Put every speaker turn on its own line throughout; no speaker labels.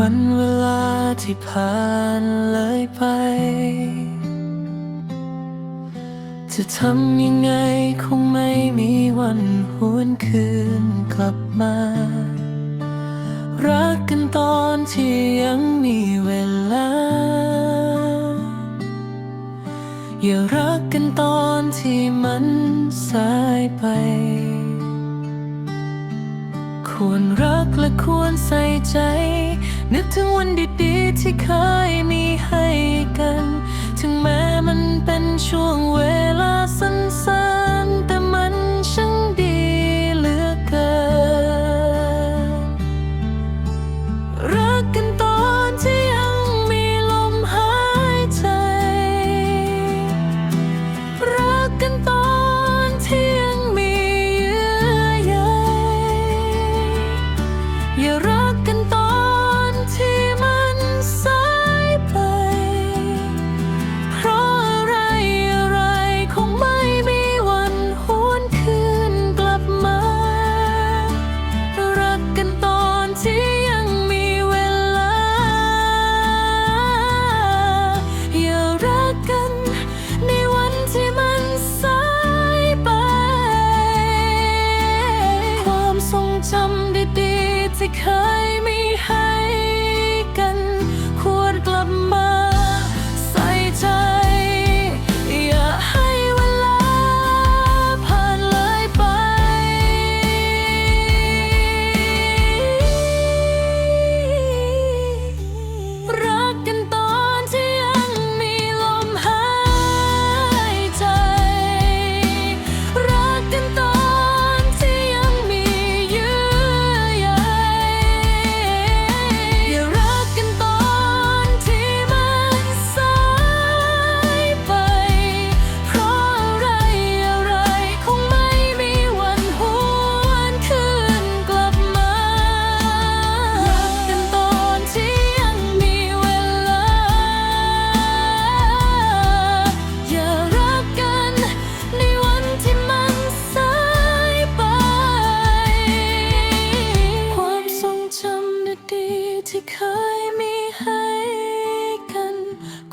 วันเวลาที่ผ่านเลยไป จะทำยังไงคงไม่มีวันหวนคืนกลับมา รักกันตอนที่ยังมีเวลา อย่ารักกันตอนที่มันสายไปควรรักและควรใส่ใจ นึกถึงวันดีๆที่เคยมีให้กัน ถึงแม้มันเป็นช่วงเวลาสั้นๆ แต่มันช่างดีเหลือเกิน รักกันตอนที่ยังมีลมหายใจ รักกันตอนที่ยังมีเยื่อใยอย่า ที่เคยไม่ให้กัน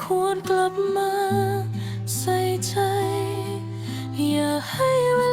ควรกลับมาใส่ใจ อย่าให้เวลา